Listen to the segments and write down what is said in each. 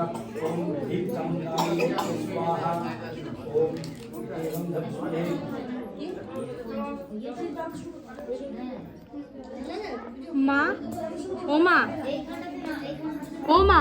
ओम ह्रीं चामुण्डायै स्वाहा ओम एवं दक्षिणे মা ও মা ও মা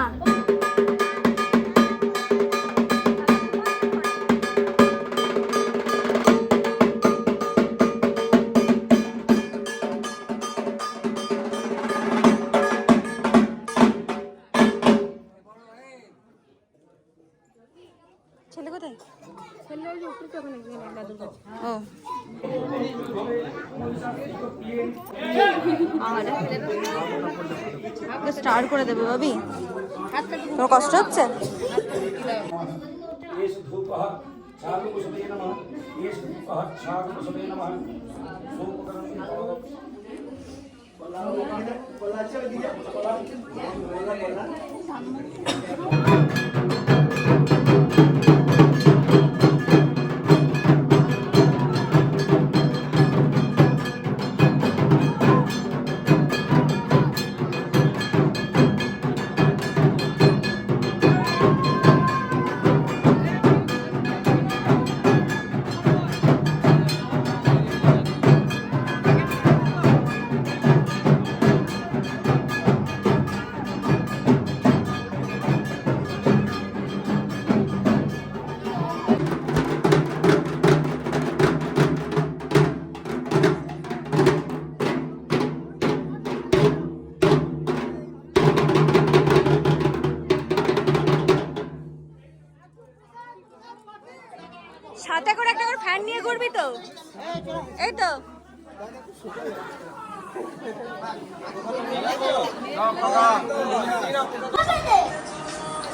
স্টার্ট করে দেবে বাবি তোর কষ্ট হচ্ছে?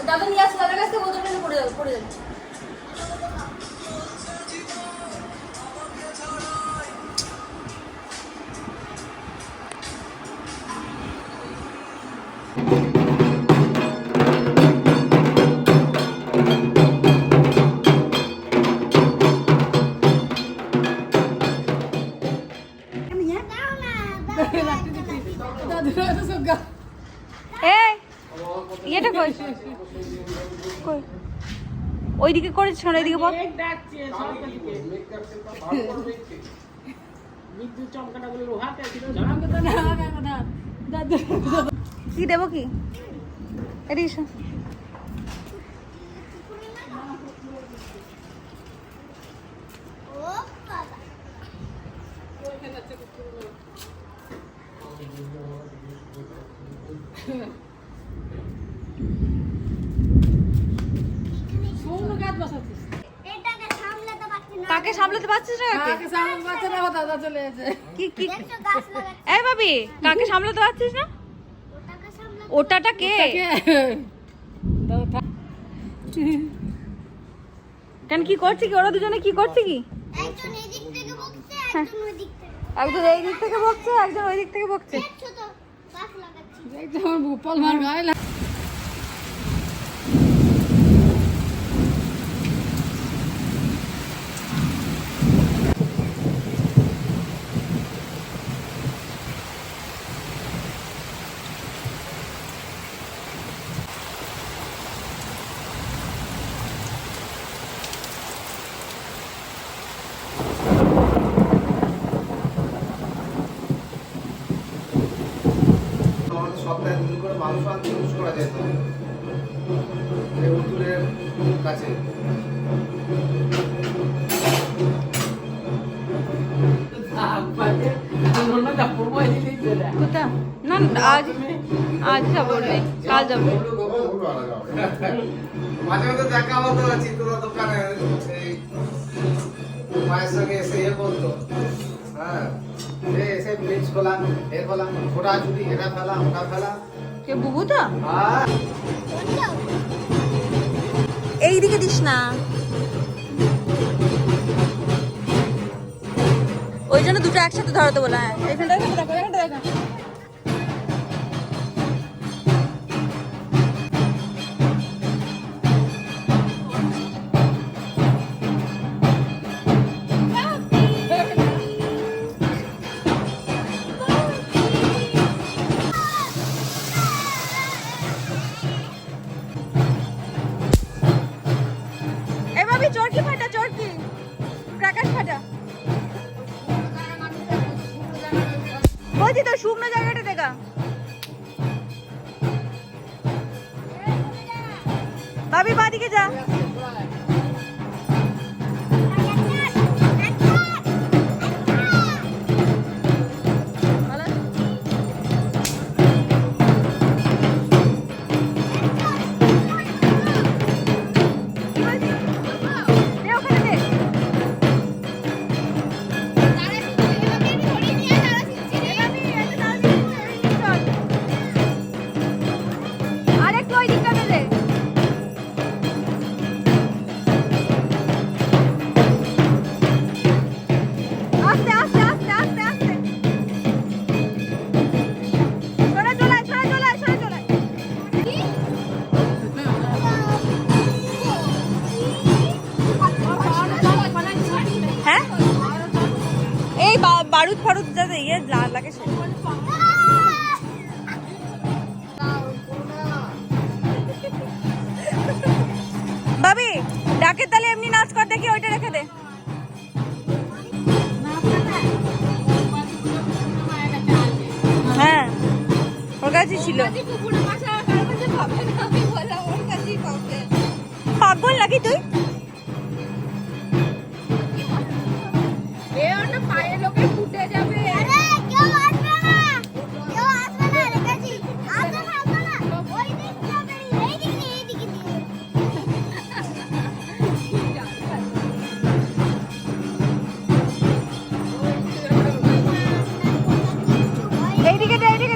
দাদা নিয়ে আসো দাদার কাছ থেকে বোতলটা পড়ে যাবে পড়ে যাবে এই কই? ওইদিকে করেছিস না ওইদিকে বল। কি দেবো কি? এদিকে এসো। এটাকে সামলাতে পারছি না কি কি? দেখছ গাছ লাগাচ্ছি। এই ভাবি কাকে সামলাতে পারছিস না? ওটাটা কে? কেন কি করছে কি? ওরা দুজনে কি করছে কি? একজন বকছে একজন ওই দিক থেকে এই দিক থেকে বকছে একজন ওই দিক থেকে বকছে। দেখছ তো গাছ না আজ আজ যাব নেই কাল যাব মাঝে মাঝে দেখা হতো চিত্র দোকানে মায়ের সঙ্গে এসে ইয়ে বলতো হ্যাঁ এ এসে ব্রিজ খোলা এ খোলা ওটা চুরি এটা ফেলা ওটা ফেলা। কে বুবু আর এইদিকে দিস না। ওই জন্য দুটো একসাথে ধরাতে বলা। হ্যাঁ এখানটা এখানটা দেখো এখানটা দেখো। কি ফাটা জোর কি? প্রাকাশ ফাটা বলছি তো শুকনো জায়গাটা দেখা। ভাবি বাদিকে যা। ভাবি তাহলে এমনি নাচ কর দেখি ওইটা রেখে দে। হ্যাঁ ওর কাছে ছিল পাগল নাকি তুই? এইদিকে এইদিকে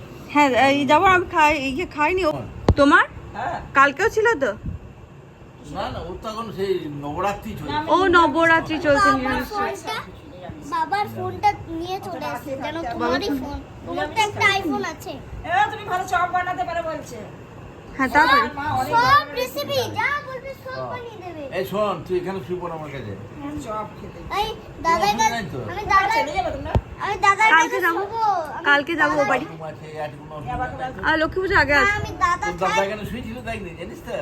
হ্যাঁ এই যাব আমি খাই ইয়ে খাইনি ও তোমার? কালকেও ছিল তো? না না ও নবরাত্রি চলছে। ও নবরাত্রি চলছে বাবার ফোনটা নিয়ে চলে আসে যেন তোমারই ফোন। তোমার তো একটা আইফোন আছে। হ্যাঁ তারপরে সব রেসিপি যা বলবে সব বানিয়ে দেবে। এই শোন তুই এখানে শুয়ে পড় আমার কাছে। এই দাদার কাছে নাই তো। আমি দাদা আমি দাদার কালকে কাছে যাব। আমি কালকে যাব ও বাড়ি। কোনো। আর লক্ষ্মী পুজো আগে না, আসবে আমি দাদা দাদা এখানে শুয়েছিল দেখ জানিস তো?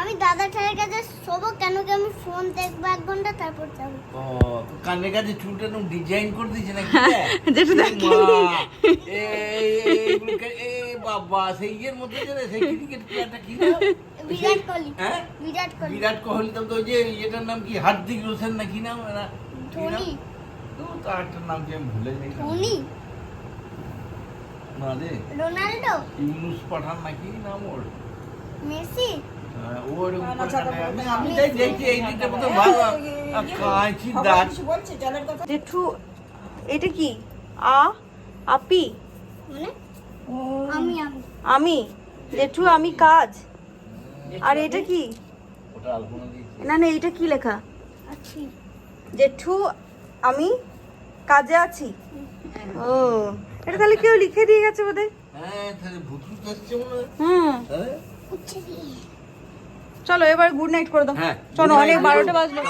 আমি দাদা ঠাইয়ের কাছে শোবো কেন কি আমি ফোন দেখব এক ঘণ্টা তারপর যাব। ও কানের কাছে চুলটা ডিজাইন করে দিয়েছে নাকি? যেটা এ দেখি। মা, এই, বাবা সেই ইয়ের মধ্যে যে সেই ক্রিকেট প্লেয়ারটা কি নাম? বিরাট কোহলি। হ্যাঁ? বিরাট কোহলি। বিরাট কোহলি তো ওই যে এটার নাম কি হার্দিক রোশন না কি নাম? এরা? ধোনি। তো তার একটা নাম কি আমি ভুলে যাই। ধোনি। না রে। রোনাল্ডো। ইউনুস পাঠান নাকি নাম ওর? মেসি। হ্যাঁ, ওর আমি আমি যাই দেখি এই দিকটা মতো ভালো কাঁচি দাঁত। জেঠু এটা কি? আ আপি? মানে? আমি আমি। আমি? জেঠু আমি কাজ। আর এটা কি? ওটা আলপনা দিয়েছি। না না এটা কি লেখা? জেঠু আমি কাজে আছি? ও এটা তাহলে কেউ লিখে দিয়ে গেছে বোধহয়? হ্যাঁ হুম। হ্যাঁ? চলো এবার গুড নাইট করে দাও। হ্যাঁ চলো অনেক বারোটা বাজলো।